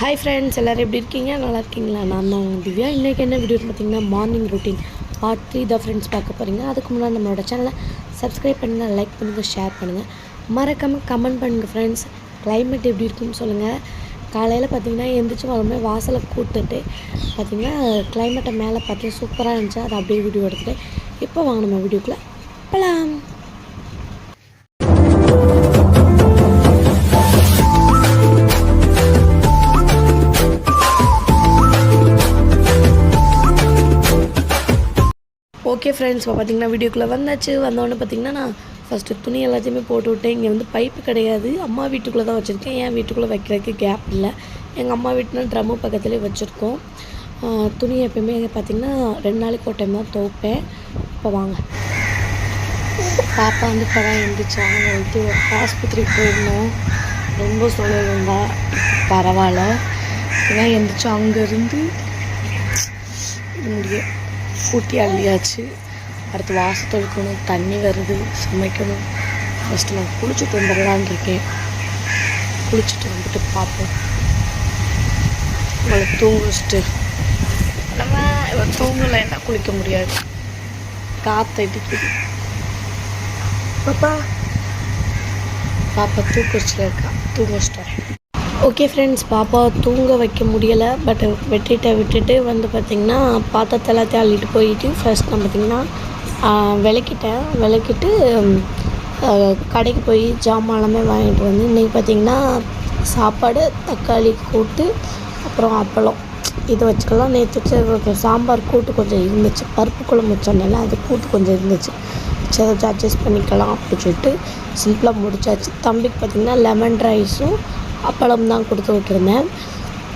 Hi friends எல்லோரும் எப்படி இருக்கீங்க? நல்லா இருக்கீங்களா? நான் தான் உங்கள் திவ்யா. இன்றைக்கி என்ன வீடியோ பார்த்தீங்கன்னா மார்னிங் ரொட்டீன் பார்ட் த்ரீ தான் ஃப்ரெண்ட்ஸ் பார்க்க போகிறீங்க அதுக்கு முன்னாடி நம்மளோட சேனலை சப்ஸ்கிரைப் பண்ணுங்கள் லைக் பண்ணுங்கள் ஷேர் பண்ணுங்கள் மறக்காமல் கமெண்ட் பண்ணுங்கள் ஃப்ரெண்ட்ஸ் கிளைமேட் எப்படி இருக்குன்னு சொல்லுங்கள் காலையில் பார்த்தீங்கன்னா எந்திரிச்சு வரும்போது வாசலை கூட்டுட்டு பார்த்தீங்கன்னா கிளைமேட்டை மேலே பார்த்து சூப்பராக இருந்துச்சு. அதை அப்படியே வீடியோ எடுத்துகிட்டு இப்போ வாங்க நம்ம வீடியோக்குள்ளே போகலாம் ஓகே ஃப்ரெண்ட்ஸ் இப்போ பார்த்தீங்கன்னா வீடியோக்குள்ளே வந்தாச்சு. வந்தோடனே பார்த்தீங்கன்னா நான் ஃபஸ்ட்டு துணி எல்லாத்தையுமே போட்டு விட்டேன். இங்கே வந்து பைப்பு கிடையாது. அம்மா வீட்டுக்குள்ளே தான் வச்சுருக்கேன். என் வீட்டுக்குள்ளே வைக்கிறதுக்கு கேப் இல்லை. எங்கள் அம்மா வீட்டுனா ட்ரம்மு பக்கத்துலேயே வச்சுருக்கோம். துணி எப்பயுமே பார்த்தீங்கன்னா ரெண்டு நாளைக்கு ஒரு டைம் தான் துவைப்பேன். இப்போ வாங்க. பாப்பா வந்து இப்போ தான் எழுந்திரிச்சாங்க வந்து ஆஸ்பத்திரி போயிருந்தோம். ரொம்ப சொல்லியிருந்தா பரவாயில்ல. இதான் எழுந்திரிச்சோம் அங்கேருந்து முடியும். ஊட்டி அள்ளியாச்சு அடுத்து வாச தொழுக்கணும் தண்ணி வருது சமைக்கணும். ஃபஸ்ட்டு நான் குளிச்சுட்டு வந்துடலான் இருக்கேன். குளிச்சுட்டு வந்துட்டு பார்ப்போம். உங்களை தூங்க வச்சுட்டு நம்ம இவன் தூங்கலைன்னா குளிக்க முடியாது. காற்று அடிக்குது பாப்பா. பாப்பா தூக்க வச்சுல இருக்கா. தூங்க வச்சுட்டு ஓகே ஃப்ரெண்ட்ஸ் பாப்பா தூங்க வைக்க முடியலை பட் வெட்டிட்ட விட்டுட்டு வந்து பார்த்திங்கன்னா பாத்திரத்தை எல்லாத்தையும் அள்ளிட்டு போயிட்டு ஃபர்ஸ்ட் நான் பார்த்திங்கன்னா விளக்கிட்டேன். விளக்கிட்டு கடைக்கு போய் ஜாமானமே வாங்கிட்டு வந்து இன்றைக்கி பார்த்திங்கன்னா சாப்பாடு தக்காளி கூட்டு அப்புறம் அப்பளம். இது வச்சுக்கலாம் நேற்று வச்ச சாம்பார் கூட்டு கொஞ்சம் இருந்துச்சு. பருப்பு குழம்பு வச்சோன்னே அது கூட்டு கொஞ்சம் இருந்துச்சு. சரி அட்ஜஸ்ட் பண்ணிக்கலாம் அப்படின்னு சொல்லிட்டு சிம்பிளாக முடிச்சாச்சு. தம்பிக்கு பார்த்திங்கன்னா லெமன் ரைஸும் அப்பளம் தான் கொடுத்து விட்டுருந்தேன்.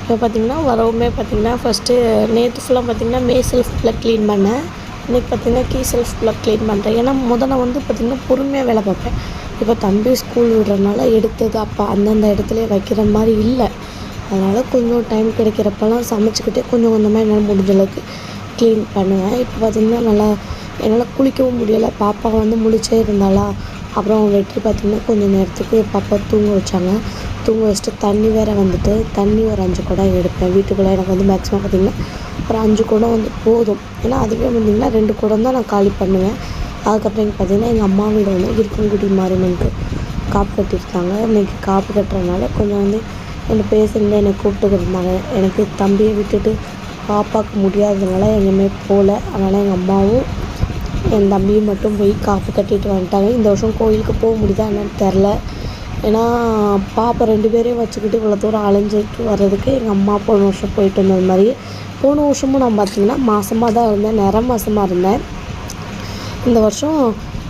இப்போ பார்த்திங்கன்னா வரவுமே பார்த்திங்கன்னா ஃபஸ்ட்டு நேற்று ஃபுல்லாக பார்த்திங்கன்னா மே செல்ஃப் ஃபுல்லாக க்ளீன் பண்ணேன். இன்றைக்கி பார்த்திங்கன்னா கீ செல்ஃப் ஃபுல்லாக க்ளீன் பண்ணுறேன் ஏன்னா முதல்ல வந்து பார்த்திங்கன்னா பொறுமையாக வேலை பார்ப்பேன். இப்போ தம்பி ஸ்கூல் விடுறதுனால எடுத்தது அப்போ அந்தந்த இடத்துல வைக்கிற மாதிரி இல்லை. அதனால் கொஞ்சம் டைம் கிடைக்கிறப்பெல்லாம் சமைச்சிக்கிட்டே கொஞ்சம் கொஞ்சமாக என்னால் முடிஞ்ச அளவுக்கு க்ளீன் பண்ணுவேன். இப்போ பார்த்திங்கன்னா நல்லா என்னால் குளிக்கவும் முடியலை. பாப்பா வந்து முழிச்சே இருந்தாளா? அப்புறம் வெற்றி பார்த்திங்கன்னா கொஞ்சம் நேரத்துக்கு பாப்பா தூங்க வச்சாங்க. தூங்க வச்சுட்டு தண்ணி வேறு வந்துட்டு தண்ணி ஒரு அஞ்சு குடம் எடுப்பேன். வீட்டுக்குள்ளே எனக்கு வந்து மேக்ஸிமம் பார்த்திங்கன்னா ஒரு அஞ்சு குடம் வந்து போதும். ஏன்னா அதுவே பார்த்திங்கன்னா ரெண்டு குடம் தான் நான் காலி பண்ணுவேன். அதுக்கப்புறம் இங்கே பார்த்திங்கன்னா எங்கள் அம்மா வீடு வந்து இருக்கங்குடி மாரியம்மனுக்கு காப்பு கட்டியிருக்காங்க. இன்றைக்கி காப்பு கட்டுறதுனால கொஞ்சம் வந்து என்னை பேசுறது என்னை கூப்பிட்டுக்கிட்டு இருந்தாங்க எனக்கு தம்பியை விட்டுட்டு பாப்பாவுக்கு முடியாததுனால எங்கேயுமே போகல. அதனால் எங்கள் அம்மாவும் என் தம்பியும் மட்டும் போய் காப்பு கட்டிட்டு வந்துட்டாங்க. இந்த வருஷம் கோயிலுக்கு போக முடியுதா என்னன்னு தெரில. ஏன்னா பாப்பா ரெண்டு பேரையும் வச்சுக்கிட்டு இவ்வளோ தூரம் அலைஞ்சிட்டு வர்றதுக்கு எங்கள் அம்மா போன வருஷம் போயிட்டு வந்தது மாதிரி. போன வருஷமும் நான் பார்த்தீங்கன்னா மாதமாக தான் இருந்தேன். நிற மாசமாக இருந்தேன். இந்த வருஷம்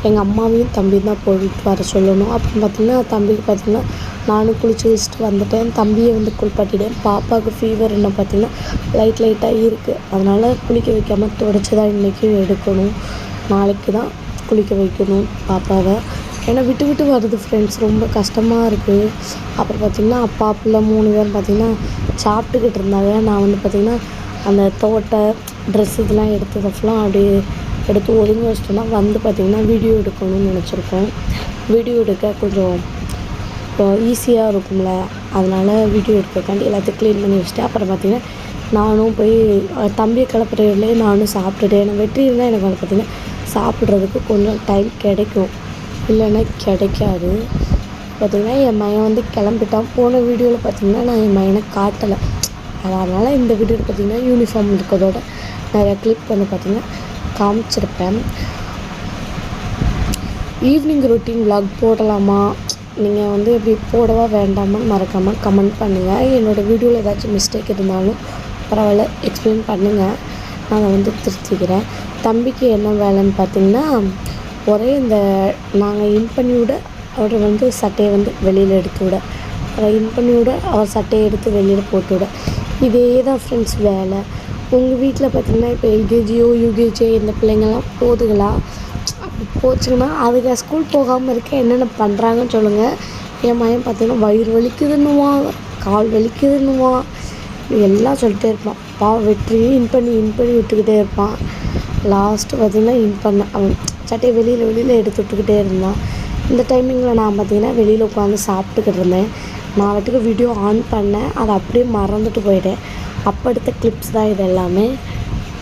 எங்கள் அம்மாவையும் தம்பி தான் போயிட்டு வர சொல்லணும். அப்புறம் பார்த்திங்கன்னா தம்பிக்கு பார்த்திங்கன்னா நானும் குளிச்சு வச்சுட்டு வந்துட்டேன். தம்பியை வந்து குளிப்பாட்டிட்டேன். பாப்பாவுக்கு ஃபீவர் என்ன பார்த்திங்கன்னா லைட் லைட்டாக இருக்குது அதனால் குளிக்க வைக்காமல் தொடச்சி தான் இன்றைக்கும் எடுக்கணும். நாளைக்கு தான் குளிக்க வைக்கணும் பாப்பாவை. ஏன்னா விட்டு விட்டு வருது ஃப்ரெண்ட்ஸ் ரொம்ப கஷ்டமாக இருக்குது அப்புறம் பார்த்திங்கன்னா அப்பா பிள்ளை மூணு பேரும் பார்த்திங்கன்னா சாப்பிட்டுக்கிட்டு இருந்தாங்க. நான் வந்து பார்த்திங்கன்னா அந்த தோட்டை ட்ரெஸ் இதெல்லாம் எடுத்ததை ஃபுல்லாக அப்படியே எடுத்து ஒதுங்க வச்சிட்டோம்னா வந்து பார்த்திங்கன்னா வீடியோ எடுக்கணும்னு நினச்சிருக்கோம். வீடியோ எடுக்க கொஞ்சம் இப்போ ஈஸியாக இருக்கும்ல. அதனால் வீடியோ எடுக்கிறக்காண்டி எல்லாத்தையும் க்ளீன் பண்ணி வச்சுட்டு அப்புறம் பார்த்திங்கன்னா நானும் போய் தம்பியை கிளப்புறதுலேயே நானும் சாப்பிட்டுட்டேன் ஏன்னா வெற்றி இருந்தால் எனக்கு வந்து பார்த்திங்கன்னா சாப்பிட்றதுக்கு கொஞ்சம் டைம் கிடைக்கும். இல்லைன்னா கிடைக்காது. பார்த்திங்கன்னா என் மகன் வந்து கிளம்பிட்டான். போன வீடியோவில் பார்த்திங்கன்னா நான் என் மகனை காட்டலை. அதனால் இந்த வீடியோவில் பார்த்திங்கன்னா யூனிஃபார்ம் இருக்கிறதோட நிறையா கிளிப் பண்ணி பார்த்திங்கன்னா காமிச்சிருப்பேன். ஈவினிங் ரொட்டீன் vlog போடலாமா? நீங்கள் வந்து இப்படி போடவா வேண்டாமான்னு மறக்காமல் கமெண்ட் பண்ணுங்கள் என்னோடய வீடியோவில் ஏதாச்சும் மிஸ்டேக் இருந்தாலும் பரவாயில்ல எக்ஸ்பிளைன் பண்ணுங்கள் நான் வந்து திருத்திக்கிறேன். தம்பிக்கு என்ன வேலைன்னு பார்த்திங்கன்னா ஒரே இந்த நாங்கள் இன் பண்ணி விட அவர் வந்து சட்டையை வந்து வெளியில் எடுத்து விட. அவரை இன் பண்ணி விட அவர் சட்டையை எடுத்து வெளியில் போட்டு விட. இதே தான் ஃப்ரெண்ட்ஸ் வேலை. உங்கள் வீட்டில் பார்த்தீங்கன்னா இப்போ எல்கேஜியோ யூகேஜியோ இந்த பிள்ளைங்கள்லாம் போதுங்களா அப்படி போச்சுங்கன்னா அதுக்கு ஸ்கூல் போகாமல் இருக்க என்னென்ன பண்ணுறாங்கன்னு சொல்லுங்கள் என் மகன் பார்த்தீங்கன்னா வயிறு வலிக்குதுன்னுவான் கால் வலிக்குதுன்னுவான். எல்லாம் சொல்லிட்டே இருப்பான். பா வெற்றி இன் பண்ணி இன் பண்ணி விட்டுக்கிட்டே இருப்பான். லாஸ்ட்டு பார்த்திங்கன்னா இன் பண்ண அவன் சட்டையை வெளியில் வெளியில் எடுத்து விட்டுக்கிட்டே இருந்தான். இந்த டைமிங்கில் நான் பார்த்திங்கன்னா வெளியில் உட்காந்து சாப்பிட்டுக்கிட்டு இருந்தேன். நான் வீட்டுக்கு வீடியோ ஆன் பண்ணேன். அதை அப்படியே மறந்துட்டு போயிட்டேன். அப்போ எடுத்த கிளிப்ஸ் தான் இது எல்லாமே.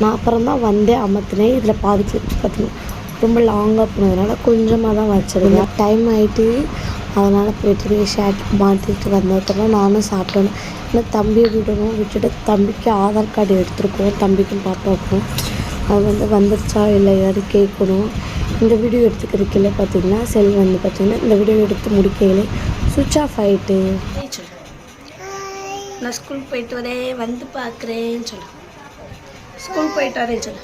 நான் அப்புறம் தான் வந்தே அமர்த்தினேன். இதில் பாதி கிளிப்ஸ் பார்த்தீங்கன்னா ரொம்ப லாங்காக போனதுனால கொஞ்சமாக தான் வச்சுருந்தேன். டைம் ஆகிட்டு அதனால் போயிட்டு ஷேர்ட் மாற்றிட்டு வந்ததுக்கப்புறம் நானும் சாப்பிட்டேன். ஏன்னா தம்பியை விடணும் விட்டுட்டு தம்பிக்கு ஆதார் கார்டு எடுத்துருக்கோம். தம்பிக்கும் பாப்பாவுக்கும். அது வந்து வந்துருச்சா இல்லையான்னு கேட்கணும். இந்த வீடியோ எடுத்துக்கிறதுக்கில்ல பார்த்தீங்கன்னா செல் வந்து பார்த்தீங்கன்னா இந்த வீடியோ எடுத்து முடிக்கையிலே சுவிட்ச் ஆஃப் ஆகிட்டு நான் ஸ்கூல் போயிட்டு வரேன் வந்து பார்க்குறேன்னு சொல்லு. ஸ்கூல் போயிட்டு வரேன்னு சொல்லு.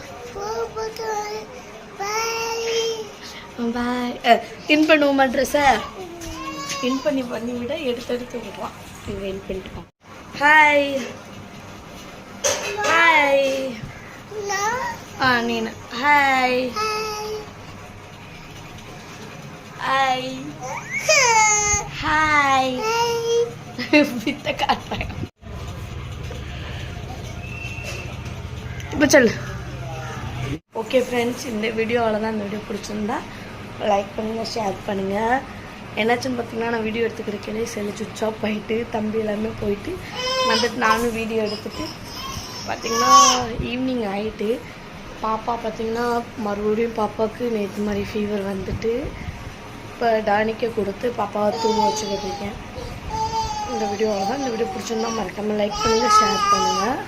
பாய் இன் பண்ணுவோமா ட்ரெஸ்ஸை இன் பண்ணி பண்ணி விட எடுத்து எடுத்து விடுவான். இங்கே இன் பண்ணிட்டு ஹாய் ஹாய் ஆ நீனு. ஹாய் ஹாய் ஹாய் வித்த காட்டுறேன் இப்போ சொல்லு. ஓகே ஃப்ரெண்ட்ஸ் இந்த வீடியோ அவ்வளோதான் இந்த வீடியோ பிடிச்சிருந்தா லைக் பண்ணுங்கள் ஷேர் பண்ணுங்கள் என்னாச்சுன்னு பார்த்தீங்கன்னா நான் வீடியோ எடுத்துக்கிறக்கே செல்லு சுவிட்ச் ஆஃப் ஆகிட்டு தம்பி எல்லாமே போயிட்டு வந்துட்டு நானும் வீடியோ எடுத்துட்டு பார்த்தீங்கன்னா ஈவினிங் ஆகிட்டு பாப்பா பார்த்தீங்கன்னா மறுபடியும் பாப்பாவுக்கு நேற்று மாதிரி ஃபீவர் வந்துட்டு இப்போ டானிக்கை கொடுத்து பாப்பாவை தூங்க வச்சுக்கிட்டு இருக்கேன். இந்த வீடியோவில் தான் இந்த வீடியோ பிடிச்சிருந்தா மறக்காமல் லைக் பண்ணுங்கள் ஷேர் பண்ணுங்கள்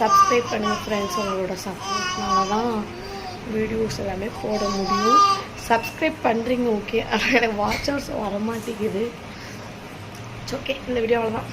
சப்ஸ்கிரைப் பண்ணுங்கள் ஃப்ரெண்ட்ஸ் உங்களோட சப்போர்ட்னால தான் வீடியோஸ் எல்லாமே போட முடியும். சப்ஸ்கிரைப் பண்ணுறீங்க ஓகே ஆனால் எனக்கு வாட்சர்ஸ் வர மாட்டேங்குது ஓகே இந்த வீடியோவில் தான்